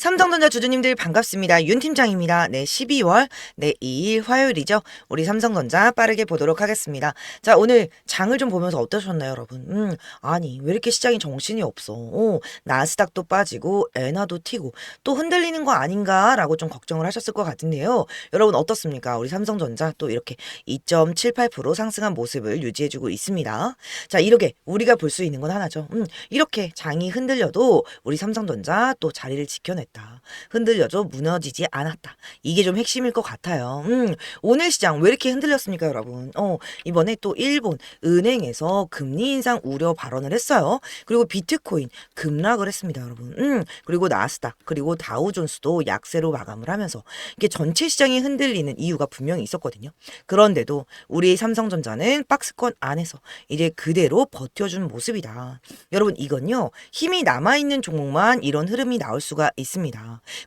삼성전자 주주님들 반갑습니다. 윤 팀장입니다. 네, 12월 네 2일 화요일이죠. 우리 삼성전자 빠르게 보도록 하겠습니다. 자, 오늘 장을 좀 보면서 어떠셨나요, 여러분? 음, 아니, 왜 이렇게 시장이 정신이 없어? 어, 나스닥도 빠지고 엔화도 튀고 또 흔들리는 거 아닌가라고 좀 걱정을 하셨을 것 같은데요. 여러분 어떻습니까? 우리 삼성전자 또 이렇게 2.78% 상승한 모습을 유지해주고 있습니다. 자, 이렇게 우리가 볼 수 있는 건 하나죠. 음, 이렇게 장이 흔들려도 우리 삼성전자 또 자리를 지켜냈 다. 흔들려도 무너지지 않았다. 이게 좀 핵심일 것 같아요. 음, 오늘 시장 왜 이렇게 흔들렸습니까, 여러분? 어, 이번에 또 일본 은행에서 금리 인상 우려 발언을 했어요. 그리고 비트코인 급락을 했습니다, 여러분. 음, 그리고 나스닥, 그리고 다우존스도 약세로 마감을 하면서 이게 전체 시장이 흔들리는 이유가 분명히 있었거든요. 그런데도 우리 삼성전자는 박스권 안에서 이제 그대로 버텨준 모습이다. 여러분, 이건요, 힘이 남아있는 종목만 이런 흐름이 나올 수가 있습니다.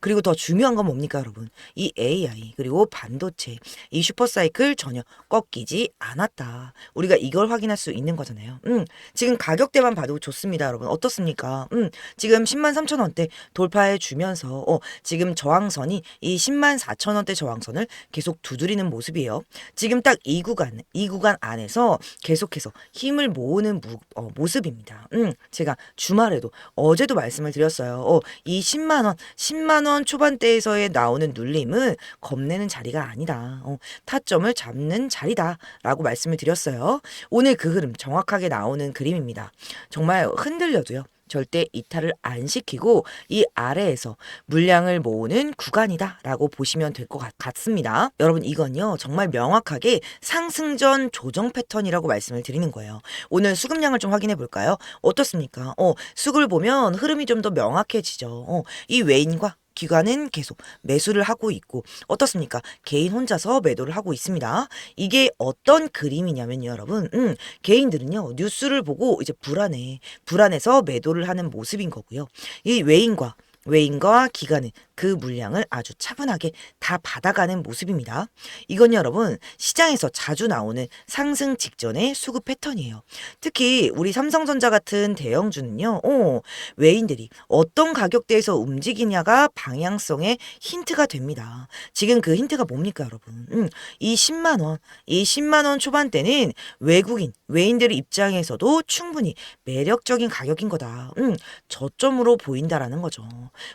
그리고 더 중요한 건 뭡니까, 여러분? 이 AI, 그리고 반도체, 이 슈퍼사이클 전혀 꺾이지 않았다. 우리가 이걸 확인할 수 있는 거잖아요. 음, 지금 가격대만 봐도 좋습니다, 여러분. 어떻습니까? 음, 지금 10만 3천 원대 돌파해 주면서 어, 지금 저항선이 이 10만 4천 원대 저항선을 계속 두드리는 모습이에요. 지금 딱 이 구간, 이 구간 안에서 계속해서 힘을 모으는 무, 어, 모습입니다. 음, 제가 주말에도 어제도 말씀을 드렸어요. 어, 이 10만 원, 10만 원 초반대에서의 나오는 눌림은 겁내는 자리가 아니다. 어, 타점을 잡는 자리다라고 말씀을 드렸어요. 오늘 그 흐름 정확하게 나오는 그림입니다. 정말 흔들려도요. 절대 이탈을 안 시키고 이 아래에서 물량을 모으는 구간이다라고 보시면 될 것 같습니다. 여러분 이건요 정말 명확하게 상승전 조정 패턴이라고 말씀을 드리는 거예요. 오늘 수급량을 좀 확인해 볼까요? 어떻습니까? 어 수급을 보면 흐름이 좀 더 명확해지죠. 어, 이 외인과 기관은 계속 매수를 하고 있고 어떻습니까? 개인 혼자서 매도를 하고 있습니다. 이게 어떤 그림이냐면요, 여러분. 음, 개인들은요. 뉴스를 보고 이제 불안해. 불안해서 매도를 하는 모습인 거고요. 이 외인과 외인과 기관은 그 물량을 아주 차분하게 다 받아가는 모습입니다. 이건 여러분 시장에서 자주 나오는 상승 직전의 수급 패턴이에요. 특히 우리 삼성전자 같은 대형주는요. 어, 외인들이 어떤 가격대에서 움직이냐가 방향성의 힌트가 됩니다. 지금 그 힌트가 뭡니까 여러분? 음, 이 10만 원, 이 10만 원 초반대는 외국인, 외인들 입장에서도 충분히 매력적인 가격인 거다. 음, 저점으로 보인다라는 거죠.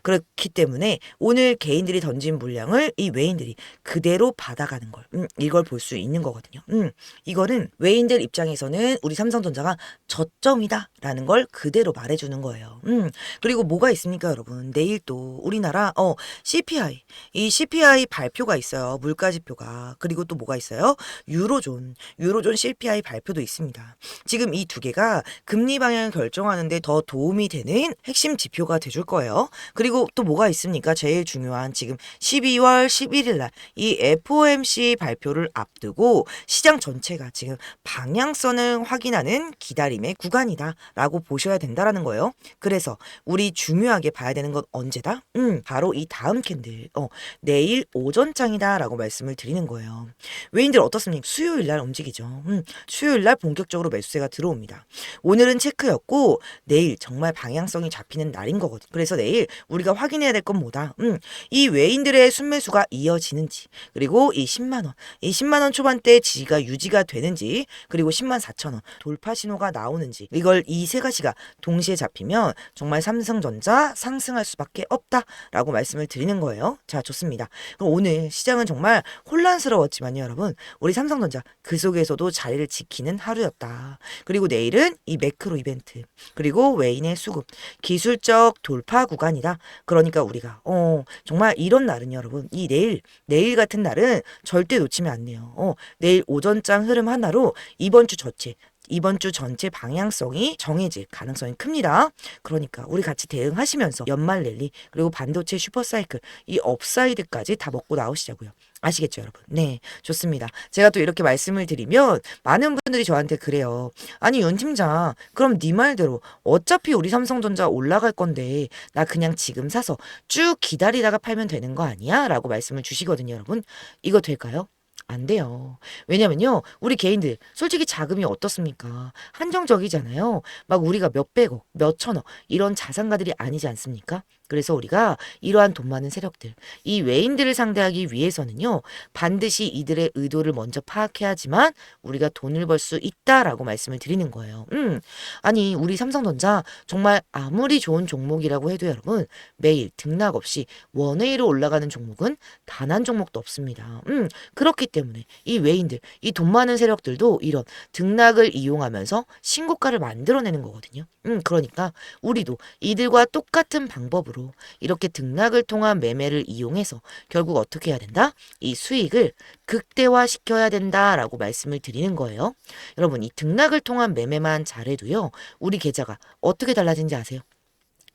그렇기 때문에 오늘 개인들이 던진 물량을 이 외인들이 그대로 받아가는 걸 음, 이걸 볼 수 있는 거거든요. 음, 이거는 외인들 입장에서는 우리 삼성전자가 저점이다라는 걸 그대로 말해주는 거예요. 음, 그리고 뭐가 있습니까, 여러분? 내일 또 우리나라 어 CPI 이 CPI 발표가 있어요. 물가지표가 그리고 또 뭐가 있어요? 유로존 유로존 CPI 발표도 있습니다. 지금 이 두 개가 금리 방향을 결정하는데 더 도움이 되는 핵심 지표가 돼줄 거예요. 그리고 또 뭐가 있습니까? 제일 중요한 지금 12월 11일 날 이 FOMC 발표를 앞두고 시장 전체가 지금 방향성을 확인하는 기다림의 구간이다라고 보셔야 된다라는 거예요. 그래서 우리 중요하게 봐야 되는 건 언제다? 음, 바로 이 다음 캔들. 어, 내일 오전장이다라고 말씀을 드리는 거예요. 외인들 어떻습니까? 수요일 날 움직이죠. 음, 수요일 날 본격적으로 매수세가 들어옵니다. 오늘은 체크였고 내일 정말 방향성이 잡히는 날인 거거든요. 그래서 내일 우리가 확인해야 될 건 뭐다? 음, 이 외인들의 순매수가 이어지는지, 그리고 이 10만 원, 이 10만 원 초반대 지지가 유지가 되는지, 그리고 10만 4천 원 돌파 신호가 나오는지, 이걸 이 세 가지가 동시에 잡히면 정말 삼성전자 상승할 수밖에 없다라고 말씀을 드리는 거예요. 자, 좋습니다. 그럼 오늘 시장은 정말 혼란스러웠지만요, 여러분, 우리 삼성전자 그 속에서도 자리를 지키는 하루였다. 그리고 내일은 이 매크로 이벤트, 그리고 외인의 수급, 기술적 돌파 구간이다. 그러니까 우리가 어 정말 이런 날은 여러분 이 내일 내일 같은 날은 절대 놓치면 안 돼요. 어 내일 오전장 흐름 하나로 이번 주 전체 이번 주 전체 방향성이 정해질 가능성이 큽니다. 그러니까 우리 같이 대응하시면서 연말 랠리 그리고 반도체 슈퍼사이클 이 업사이드까지 다 먹고 나오시자고요. 아시겠죠, 여러분? 네, 좋습니다. 제가 또 이렇게 말씀을 드리면 많은 분들이 저한테 그래요. 아니, 윤 팀장, 그럼 네 말대로 어차피 우리 삼성전자 올라갈 건데 나 그냥 지금 사서 쭉 기다리다가 팔면 되는 거 아니야? 라고 말씀을 주시거든요, 여러분. 이거 될까요? 안 돼요. 왜냐면요, 우리 개인들 솔직히 자금이 어떻습니까? 한정적이잖아요. 막 우리가 몇백억, 몇천억 이런 자산가들이 아니지 않습니까? 그래서 우리가 이러한 돈 많은 세력들, 이 외인들을 상대하기 위해서는요, 반드시 이들의 의도를 먼저 파악해야지만 우리가 돈을 벌 수 있다라고 말씀을 드리는 거예요. 음, 아니, 우리 삼성전자 정말 아무리 좋은 종목이라고 해도 여러분, 매일 등락 없이 원웨이로 올라가는 종목은 단 한 종목도 없습니다. 음, 그렇기 때문에 이 외인들, 이 돈 많은 세력들도 이런 등락을 이용하면서 신고가를 만들어내는 거거든요. 음, 그러니까 우리도 이들과 똑같은 방법으로 이렇게 등락을 통한 매매를 이용해서 결국 어떻게 해야 된다? 이 수익을 극대화 시켜야 된다라고 말씀을 드리는 거예요. 여러분, 이 등락을 통한 매매만 잘해도요, 우리 계좌가 어떻게 달라진지 아세요?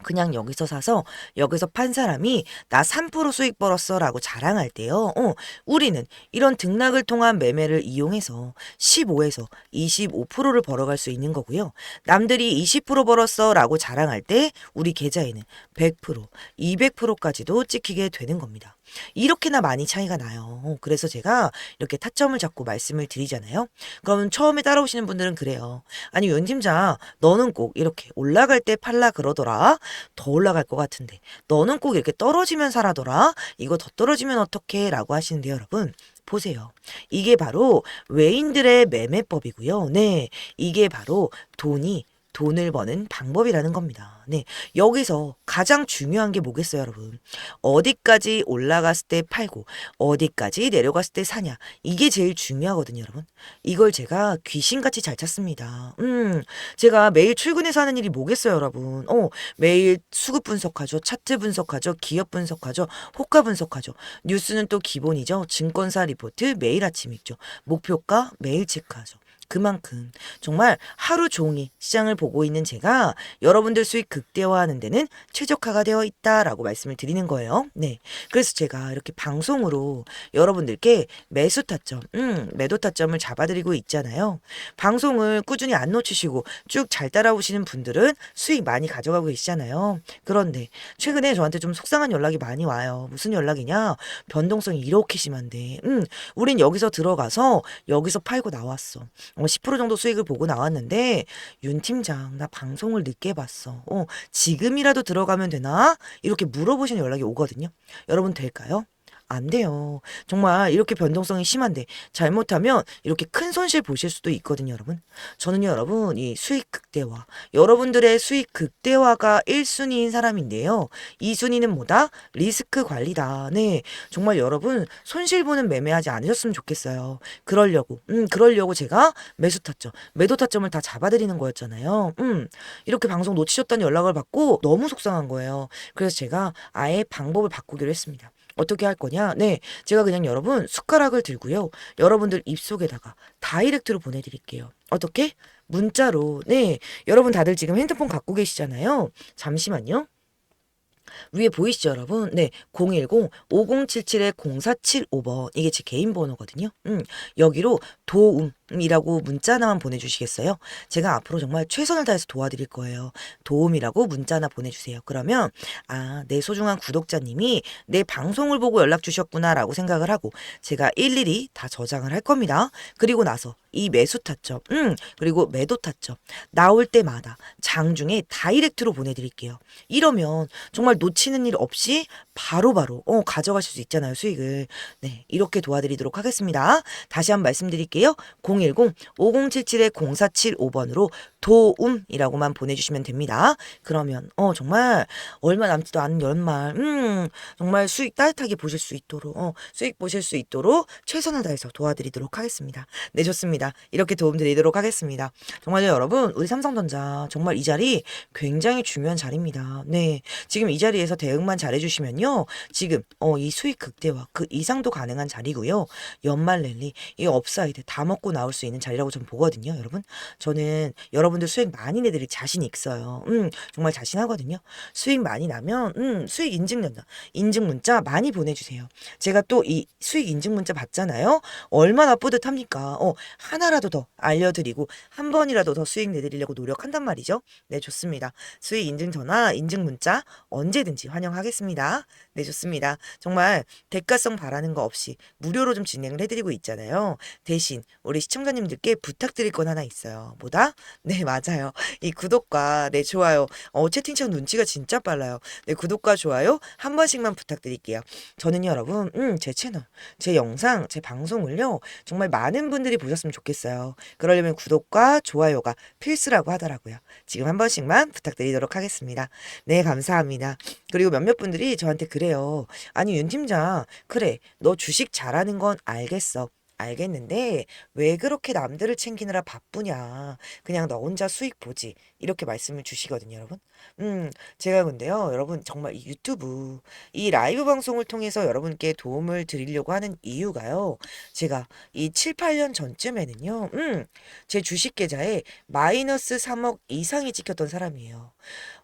그냥 여기서 사서 여기서 판 사람이 나 3% 수익 벌었어 라고 자랑할 때요. 어, 우리는 이런 등락을 통한 매매를 이용해서 15에서 25%를 벌어갈 수 있는 거고요. 남들이 20% 벌었어 라고 자랑할 때 우리 계좌에는 100%, 200%까지도 찍히게 되는 겁니다. 이렇게나 많이 차이가 나요. 어, 그래서 제가 이렇게 타점을 잡고 말씀을 드리잖아요. 그러면 처음에 따라오시는 분들은 그래요. 아니, 윤 팀장, 너는 꼭 이렇게 올라갈 때 팔라 그러더라. 더 올라갈 것 같은데. 너는 꼭 이렇게 떨어지면 사라더라. 이거 더 떨어지면 어떡해? 라고 하시는데 여러분. 보세요. 이게 바로 외인들의 매매법이고요. 네. 이게 바로 돈이 돈을 버는 방법이라는 겁니다. 네. 여기서 가장 중요한 게 뭐겠어요, 여러분? 어디까지 올라갔을 때 팔고, 어디까지 내려갔을 때 사냐. 이게 제일 중요하거든요, 여러분. 이걸 제가 귀신같이 잘 찾습니다. 음, 제가 매일 출근해서 하는 일이 뭐겠어요, 여러분? 어, 매일 수급 분석하죠. 차트 분석하죠. 기업 분석하죠. 호가 분석하죠. 뉴스는 또 기본이죠. 증권사 리포트 매일 아침 읽죠. 목표가 매일 체크하죠. 그만큼 정말 하루 종일 시장을 보고 있는 제가 여러분들 수익 극대화하는 데는 최적화가 되어 있다라고 말씀을 드리는 거예요. 네. 그래서 제가 이렇게 방송으로 여러분들께 매수 타점, 음, 매도 타점을 잡아드리고 있잖아요. 방송을 꾸준히 안 놓치시고 쭉 잘 따라오시는 분들은 수익 많이 가져가고 계시잖아요. 그런데 최근에 저한테 좀 속상한 연락이 많이 와요. 무슨 연락이냐? 변동성이 이렇게 심한데, 음, 우린 여기서 들어가서 여기서 팔고 나왔어. 어, 10% 정도 수익을 보고 나왔는데 윤 팀장 나 방송을 늦게 봤어. 어, 지금이라도 들어가면 되나? 이렇게 물어보시는 연락이 오거든요. 여러분 될까요? 안 돼요. 정말 이렇게 변동성이 심한데 잘못하면 이렇게 큰 손실 보실 수도 있거든요, 여러분. 저는요, 여러분, 이 수익 극대화. 여러분들의 수익 극대화가 1순위인 사람인데요. 2순위는 뭐다? 리스크 관리다. 네. 정말 여러분 손실 보는 매매하지 않으셨으면 좋겠어요. 그러려고. 음, 그러려고 제가 매수 타점, 매도 타점을 다 잡아드리는 거였잖아요. 음. 이렇게 방송 놓치셨다는 연락을 받고 너무 속상한 거예요. 그래서 제가 아예 방법을 바꾸기로 했습니다. 어떻게 할 거냐? 네, 제가 그냥 여러분 숟가락을 들고요. 여러분들 입속에다가 다이렉트로 보내드릴게요. 어떻게? 문자로. 네, 여러분 다들 지금 핸드폰 갖고 계시잖아요. 잠시만요. 위에 보이시죠, 여러분? 네, 010-5077-0475번. 이게 제 개인 번호거든요. 음, 여기로 도움 이라고 문자 하나만 보내주시겠어요? 제가 앞으로 정말 최선을 다해서 도와드릴 거예요. 도움이라고 문자 하나 보내주세요. 그러면, 아, 내 소중한 구독자님이 내 방송을 보고 연락 주셨구나라고 생각을 하고 제가 일일이 다 저장을 할 겁니다. 그리고 나서 이 매수 타점, 음, 그리고 매도 타점 나올 때마다 장중에 다이렉트로 보내드릴게요. 이러면 정말 놓치는 일 없이 바로바로 어, 가져가실 수 있잖아요, 수익을. 네, 이렇게 도와드리도록 하겠습니다. 다시 한 번 말씀드릴게요. 010-5077-0475번으로 도움이라고만 보내주시면 됩니다. 그러면 어 정말 얼마 남지도 않은 연말 음 정말 수익 따뜻하게 보실 수 있도록 어 수익 보실 수 있도록 최선을 다해서 도와드리도록 하겠습니다. 네 좋습니다. 이렇게 도움드리도록 하겠습니다. 정말요 여러분 우리 삼성전자 정말 이 자리 굉장히 중요한 자리입니다. 네 지금 이 자리에서 대응만 잘해주시면요 지금 어 이 수익 극대화 그 이상도 가능한 자리고요 연말 랠리 이 업사이드 다 먹고 나올 수 있는 자리라고 저는 보거든요 여러분 저는 여러분 여러분들 수익 많이 내드릴 자신이 있어요. 음, 정말 자신하거든요. 수익 많이 나면, 음, 수익 인증된다. 인증 문자 많이 보내주세요. 제가 또 이 수익 인증 문자 받잖아요. 얼마나 뿌듯합니까? 어, 하나라도 더 알려드리고, 한 번이라도 더 수익 내드리려고 노력한단 말이죠. 네, 좋습니다. 수익 인증 전화, 인증 문자 언제든지 환영하겠습니다. 네, 좋습니다. 정말 대가성 바라는 거 없이 무료로 좀 진행을 해드리고 있잖아요. 대신 우리 시청자님들께 부탁드릴 건 하나 있어요. 뭐다? 네, 맞아요. 이 구독과 네, 좋아요. 어, 채팅창 눈치가 진짜 빨라요. 네, 구독과 좋아요 한 번씩만 부탁드릴게요. 저는 여러분, 음, 제 채널, 제 영상, 제 방송을요, 정말 많은 분들이 보셨으면 좋겠어요. 그러려면 구독과 좋아요가 필수라고 하더라고요. 지금 한 번씩만 부탁드리도록 하겠습니다. 네, 감사합니다. 그리고 몇몇 분들이 저한테 그래요. 아니, 윤 팀장, 그래, 너 주식 잘하는 건 알겠어. 알겠는데 왜 그렇게 남들을 챙기느라 바쁘냐. 그냥 너 혼자 수익 보지. 이렇게 말씀을 주시거든요, 여러분. 음, 제가 근데요, 여러분 정말 이 유튜브 이 라이브 방송을 통해서 여러분께 도움을 드리려고 하는 이유가요. 제가 이 7, 8년 전쯤에는요. 음, 제 주식 계좌에 마이너스 3억 이상이 찍혔던 사람이에요.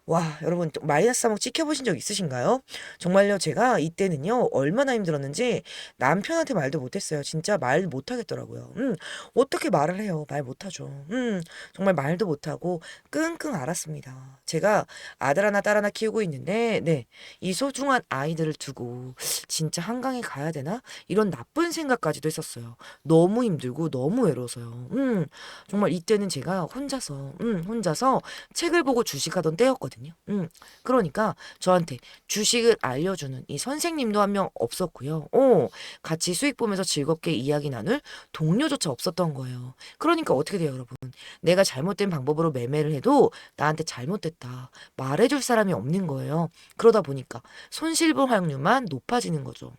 와, 여러분 또 마이너스 3억 찍혀보신 적 있으신가요? 정말요, 제가 이때는요, 얼마나 힘들었는지 남편한테 말도 못했어요. 진짜 말 못하겠더라고요. 음, 어떻게 말을 해요? 말 못하죠. 음, 정말 말도 못하고 끙끙 앓았습니다. 제가 아들 하나, 딸 하나 키우고 있는데, 네, 이 소중한 아이들을 두고 진짜 한강에 가야 되나? 이런 나쁜 생각까지도 했었어요. 너무 힘들고 너무 외로워서요. 음, 정말 이때는 제가 혼자서, 음, 혼자서 책을 보고 주식하던 때였거든요. 음, 그러니까 저한테 주식을 알려주는 이 선생님도 한 명 없었고요. 어, 같이 수익 보면서 즐겁게 이야기 나눌 동료조차 없었던 거예요. 그러니까 어떻게 돼요, 여러분? 내가 잘못된 방법으로 매매를 해도 나한테 잘못됐다. 말해줄 사람이 없는 거예요. 그러다 보니까 손실분 확률만 높아지는 거죠.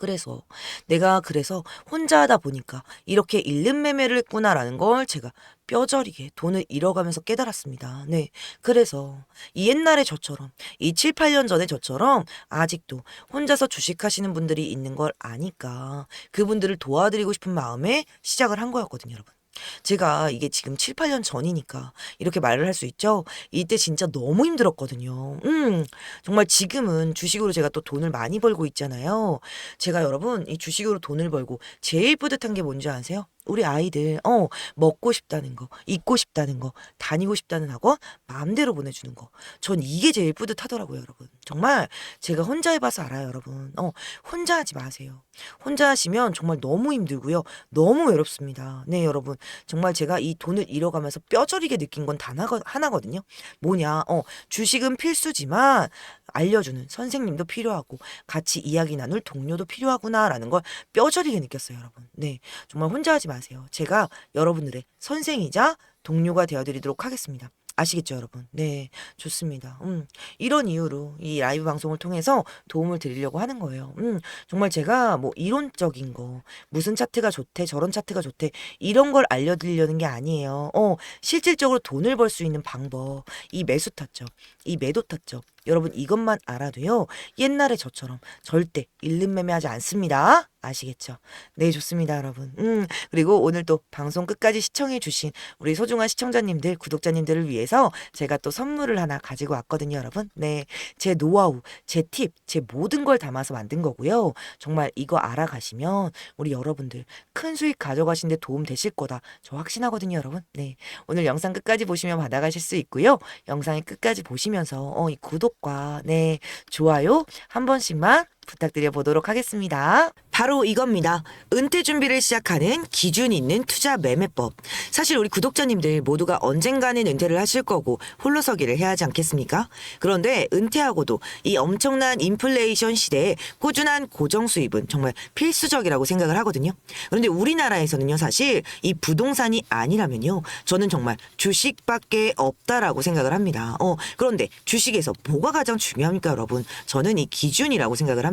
그래서 내가 그래서 혼자 하다 보니까 이렇게 잃는 매매를 했구나라는 걸 제가 뼈저리게 돈을 잃어가면서 깨달았습니다. 네. 그래서 이 옛날에 저처럼 이 7, 8년 전에 저처럼 아직도 혼자서 주식하시는 분들이 있는 걸 아니까 그분들을 도와드리고 싶은 마음에 시작을 한 거였거든요, 여러분. 제가 이게 지금 7, 8년 전이니까 이렇게 말을 할 수 있죠. 이때 진짜 너무 힘들었거든요. 음, 정말 지금은 주식으로 제가 또 돈을 많이 벌고 있잖아요. 제가 여러분, 이 주식으로 돈을 벌고 제일 뿌듯한 게 뭔지 아세요? 우리 아이들, 어, 먹고 싶다는 거, 입고 싶다는 거, 다니고 싶다는 학원 마음대로 보내주는 거. 전 이게 제일 뿌듯하더라고요, 여러분. 정말 제가 혼자 해봐서 알아요, 여러분. 어, 혼자 하지 마세요. 혼자 하시면 정말 너무 힘들고요. 너무 외롭습니다. 네, 여러분. 정말 제가 이 돈을 잃어가면서 뼈저리게 느낀 건 단 하나거든요. 뭐냐, 어, 주식은 필수지만 알려주는 선생님도 필요하고 같이 이야기 나눌 동료도 필요하구나라는 걸 뼈저리게 느꼈어요, 여러분. 네, 정말 혼자 하지 마세요. 제가 여러분들의 선생이자 동료가 되어드리도록 하겠습니다. 아시겠죠, 여러분? 네, 좋습니다. 음, 이런 이유로 이 라이브 방송을 통해서 도움을 드리려고 하는 거예요. 음, 정말 제가 뭐 이론적인 거, 무슨 차트가 좋대, 저런 차트가 좋대, 이런 걸 알려드리려는 게 아니에요. 어, 실질적으로 돈을 벌 수 있는 방법, 이 매수 타점, 이 매도 타점, 여러분 이것만 알아도요. 옛날에 저처럼 절대 일름 매매하지 않습니다. 아시겠죠? 네, 좋습니다, 여러분. 음, 그리고 오늘 또 방송 끝까지 시청해 주신 우리 소중한 시청자님들, 구독자님들을 위해서 제가 또 선물을 하나 가지고 왔거든요, 여러분. 네, 제 노하우, 제 팁, 제 모든 걸 담아서 만든 거고요. 정말 이거 알아가시면 우리 여러분들 큰 수익 가져가시는데 도움 되실 거다. 저 확신하거든요, 여러분. 네, 오늘 영상 끝까지 보시면 받아가실 수 있고요. 영상의 끝까지 보시면 서 어, 이 구독과 네, 좋아요 한 번씩만 부탁드려 보도록 하겠습니다. 바로 이겁니다. 은퇴 준비를 시작하는 기준 있는 투자 매매법. 사실 우리 구독자님들 모두가 언젠가는 은퇴를 하실 거고 홀로서기를 해야 하지 않겠습니까? 그런데 은퇴하고도 이 엄청난 인플레이션 시대에 꾸준한 고정 수입은 정말 필수적이라고 생각을 하거든요. 그런데 우리나라에서는요, 사실 이 부동산이 아니라면요, 저는 정말 주식밖에 없다라고 생각을 합니다. 어, 그런데 주식에서 뭐가 가장 중요합니까, 여러분? 저는 이 기준이라고 생각을 합니다.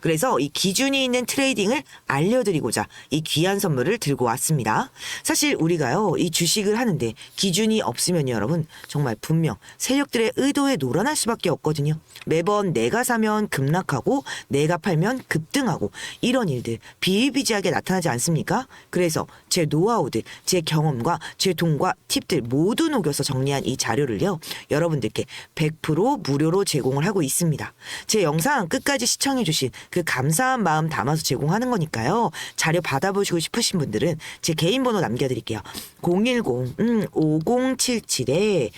그래서 이 기준이 있는 트레 트레이딩을 알려드리고자 이 귀한 선물을 들고 왔습니다. 사실 우리가요, 이 주식을 하는데 기준이 없으면 여러분, 정말 분명 세력들의 의도에 놀아날 수밖에 없거든요. 매번 내가 사면 급락하고 내가 팔면 급등하고 이런 일들 비일비재하게 나타나지 않습니까? 그래서 제 노하우들, 제 경험과 제 돈과 팁들 모두 녹여서 정리한 이 자료를요, 여러분들께 100% 무료로 제공을 하고 있습니다. 제 영상 끝까지 시청 해 주신 그 감사한 마음 담아서 제공하는 거니까요. 자료 받아보시고 싶으신 분들은 제 개인 번호 남겨드릴게요. 010 음, 5077에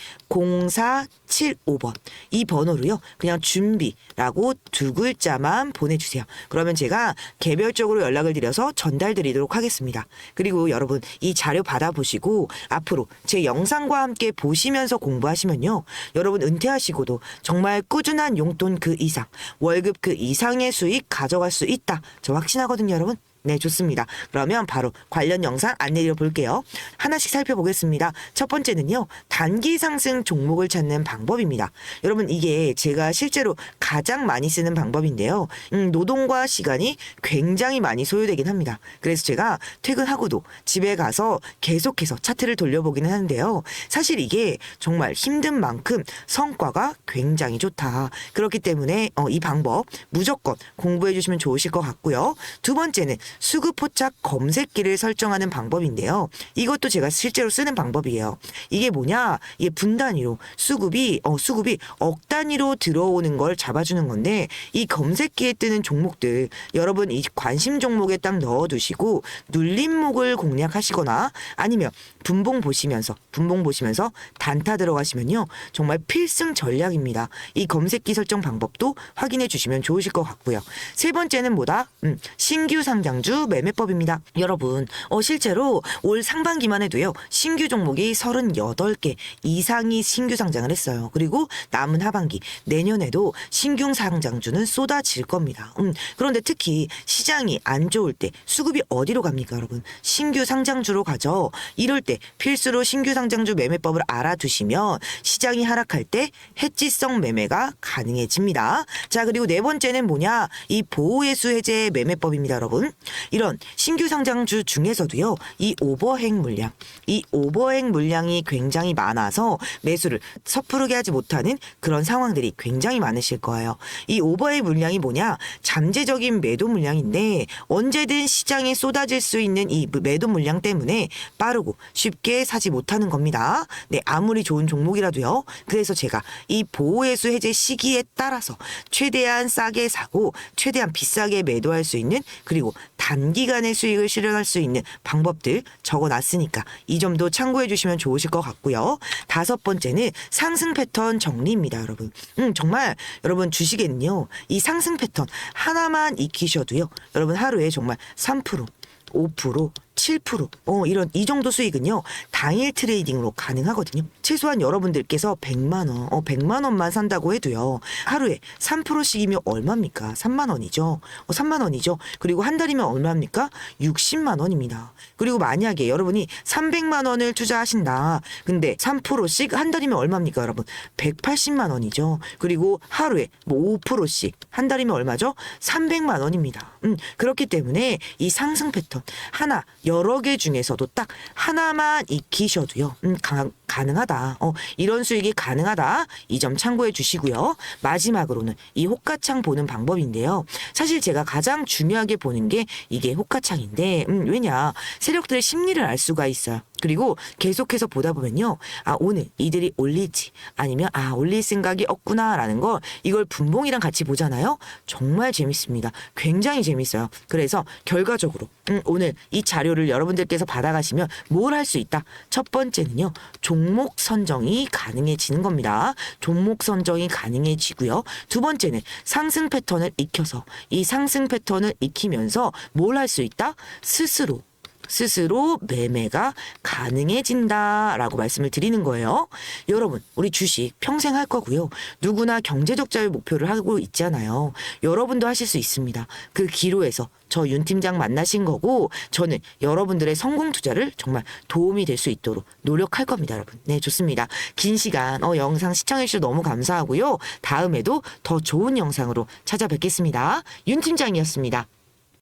0475번 이 번호로요. 그냥 준비라고 두 글자만 보내주세요. 그러면 제가 개별적으로 연락을 드려서 전달드리도록 하겠습니다. 그리고 여러분 이 자료 받아보시고 앞으로 제 영상과 함께 보시면서 공부하시면요. 여러분 은퇴하시고도 정말 꾸준한 용돈 그 이상 월급 그 이상의 수익 가져갈 수 있다. 저 확신하거든요, 여러분. 네, 좋습니다. 그러면 바로 관련 영상 안내드려 볼게요. 하나씩 살펴보겠습니다. 첫 번째는요, 단기 상승 종목을 찾는 방법입니다. 여러분, 이게 제가 실제로 가장 많이 쓰는 방법인데요. 음, 노동과 시간이 굉장히 많이 소요되긴 합니다. 그래서 제가 퇴근하고도 집에 가서 계속해서 차트를 돌려보기는 하는데요. 사실 이게 정말 힘든 만큼 성과가 굉장히 좋다. 그렇기 때문에 어, 이 방법 무조건 공부해 주시면 좋으실 것 같고요. 두 번째는 수급 포착 검색기를 설정하는 방법인데요. 이것도 제가 실제로 쓰는 방법이에요. 이게 뭐냐? 이게 분 단위로 수급이 어 수급이 억 단위로 들어오는 걸 잡아주는 건데 이 검색기에 뜨는 종목들 여러분 이 관심 종목에 딱 넣어두시고 눌림목을 공략하시거나 아니면 분봉 보시면서 분봉 보시면서 단타 들어가시면요 정말 필승 전략입니다. 이 검색기 설정 방법도 확인해 주시면 좋으실 것 같고요. 세 번째는 뭐다? 음, 신규 상장 주 매매법입니다. 여러분 어 실제로 올 상반기만 해도요 신규 종목이 38개 이상이 신규 상장을 했어요. 그리고 남은 하반기 내년에도 신규 상장주는 쏟아질 겁니다. 음, 그런데 특히 시장이 안 좋을 때 수급이 어디로 갑니까, 여러분? 신규 상장주로 가죠. 이럴 때 필수로 신규 상장주 매매법을 알아두시면 시장이 하락할 때 해지성 매매가 가능해집니다. 자, 그리고 네 번째는 뭐냐? 이 보호예수 해제 매매법입니다, 여러분. 이런 신규 상장주 중에서도요, 이 오버행 물량, 이 오버행 물량이 굉장히 많아서 매수를 섣부르게 하지 못하는 그런 상황들이 굉장히 많으실 거예요. 이 오버행 물량이 뭐냐? 잠재적인 매도 물량인데 언제든 시장에 쏟아질 수 있는 이 매도 물량 때문에 빠르고 쉽게 사지 못하는 겁니다. 네, 아무리 좋은 종목이라도요. 그래서 제가 이 보호예수 해제 시기에 따라서 최대한 싸게 사고 최대한 비싸게 매도할 수 있는 그리고 단기간의 수익을 실현할 수 있는 방법들 적어 놨으니까 이 점도 참고해 주시면 좋으실 것 같고요. 다섯 번째는 상승 패턴 정리입니다, 여러분. 음, 정말 여러분 주식에는요. 이 상승 패턴 하나만 익히셔도요. 여러분 하루에 정말 3% 5%, 7%, 어, 이런, 이 정도 수익은요, 당일 트레이딩으로 가능하거든요. 최소한 여러분들께서 100만 원, 어, 100만 원만 산다고 해도요, 하루에 3%씩이면 얼마입니까? 3만 원이죠. 어, 3만 원이죠. 그리고 한 달이면 얼마입니까? 60만 원입니다. 그리고 만약에 여러분이 300만 원을 투자하신다. 근데 3%씩 한 달이면 얼마입니까, 여러분? 180만 원이죠. 그리고 하루에 뭐 5%씩 한 달이면 얼마죠? 300만 원입니다. 음, 그렇기 때문에 이 상승 패턴 하나, 여러 개 중에서도 딱 하나만 익히셔도요, 음, 가, 가능하다. 어, 이런 수익이 가능하다. 이 점 참고해 주시고요. 마지막으로는 이 호가창 보는 방법인데요. 사실 제가 가장 중요하게 보는 게 이게 호가창인데, 음, 왜냐. 세력들의 심리를 알 수가 있어요. 그리고 계속해서 보다 보면요. 아, 오늘 이들이 올릴지 아니면 아, 올릴 생각이 없구나 라는 걸 이걸 분봉이랑 같이 보잖아요. 정말 재밌습니다. 굉장히 재밌어요. 그래서 결과적으로 음, 오늘 이 자료를 여러분들께서 받아가시면 뭘 할 수 있다. 첫 번째는요. 종목 선정이 가능해지는 겁니다. 종목 선정이 가능해지고요. 두 번째는 상승 패턴을 익혀서 이 상승 패턴을 익히면서 뭘 할 수 있다? 스스로 스스로 매매가 가능해진다라고 말씀을 드리는 거예요. 여러분, 우리 주식 평생 할 거고요. 누구나 경제적 자유 목표를 하고 있잖아요. 여러분도 하실 수 있습니다. 그 기로에서 저 윤 팀장 만나신 거고 저는 여러분들의 성공 투자를 정말 도움이 될 수 있도록 노력할 겁니다, 여러분. 네, 좋습니다. 긴 시간 어, 영상 시청해 주셔서 너무 감사하고요. 다음에도 더 좋은 영상으로 찾아뵙겠습니다. 윤 팀장이었습니다.